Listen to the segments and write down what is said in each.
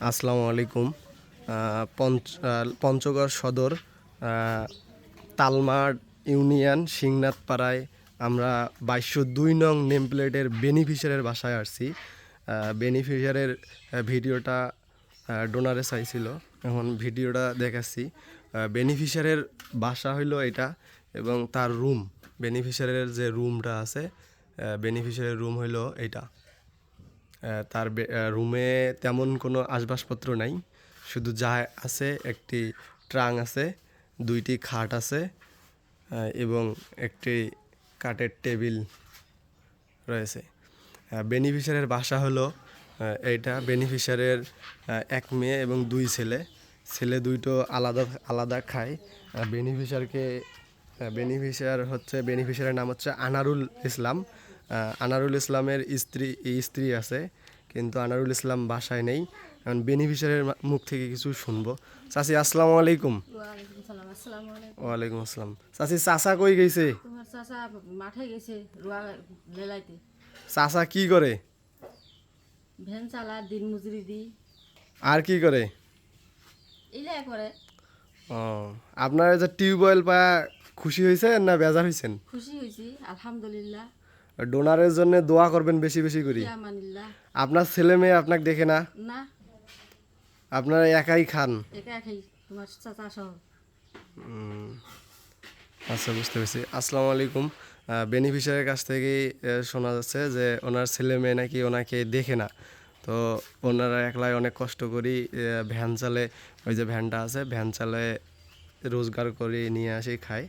আসসালামু আলাইকুম। পঞ্চ- পঞ্চগড় সদর তালমার ইউনিয়ন সিংনাথ পাড়ায় আমরা বাইশশো দুই নং নেম প্লেটের বেনিফিশিয়ারের বাসায় আসছি। বেনিফিশিয়ারের ভিডিওটা ডোনারে চাইছিল। এখন ভিডিওটা দেখাচ্ছি। বেনিফিশিয়ারের বাসা হইল এটা এবং তার রুম বেনিফিশিয়ারের যে রুমটা আছে বেনিফিশিয়ারের রুম হইল আহ, তার রুমে তেমন কোনো আসবাবপত্র নাই। শুধু যা আছে, একটি ট্রাং আছে, দুইটি খাট আছে এবং একটি কাঠের টেবিল রয়েছে। বেনিফিশিয়ারের বাসা হলো এইটা। বেনিফিশিয়ারের এক মেয়ে এবং দুই ছেলে। ছেলে দুইটো আলাদা আলাদা খায়। বেনিফিশিয়ারকে বেনিফিশিয়ার হচ্ছে বেনিফিশিয়ারের নাম হচ্ছে আনারুল ইসলাম। আনারুল ইসলামের স্ত্রী স্ত্রী আছে কিন্তু আনারুল ইসলাম বাসায় নেই। এখন বেনিফিশিয়ারের মুখ থেকে কিছু শুনব। চাচি আসসালামু আলাইকুম। ওয়ালাইকুম সালাম আসসালামু চাচি চাচা কই গেছে? চাচা মাঠে গেছে চাচা কি করে? ভ্যান চালা দিন মজুরি দি আর কি করে? ইলাই করে। ও আপনার যে টিউবওয়েল পা খুশি হয়েছে না বেজার হয়েছেন? খুশি হয়েছি আলহামদুলিল্লাহ। ডোনারের জন্য দোয়া করবেন বেশি বেশি করি। আপনার ছেলে মেয়ে আপনাকে দেখে না? আপনারা একাই খান। আচ্ছা বুঝতে পেরেছি। আসসালামু আলাইকুম। বেনিফিশিয়ারের কাছ থেকেই শোনা যাচ্ছে যে ওনার ছেলে মেয়ে নাকি ওনাকে দেখে না। তো ওনারা একলাই অনেক কষ্ট করি ভ্যান চালে ওই যে ভ্যানটা আছে ভ্যান চালে রোজগার করে নিয়ে আসি খায়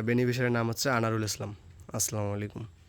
বেনিফিশিয়ারের নাম হচ্ছে আনারুল ইসলাম। আসসালামু আলাইকুম।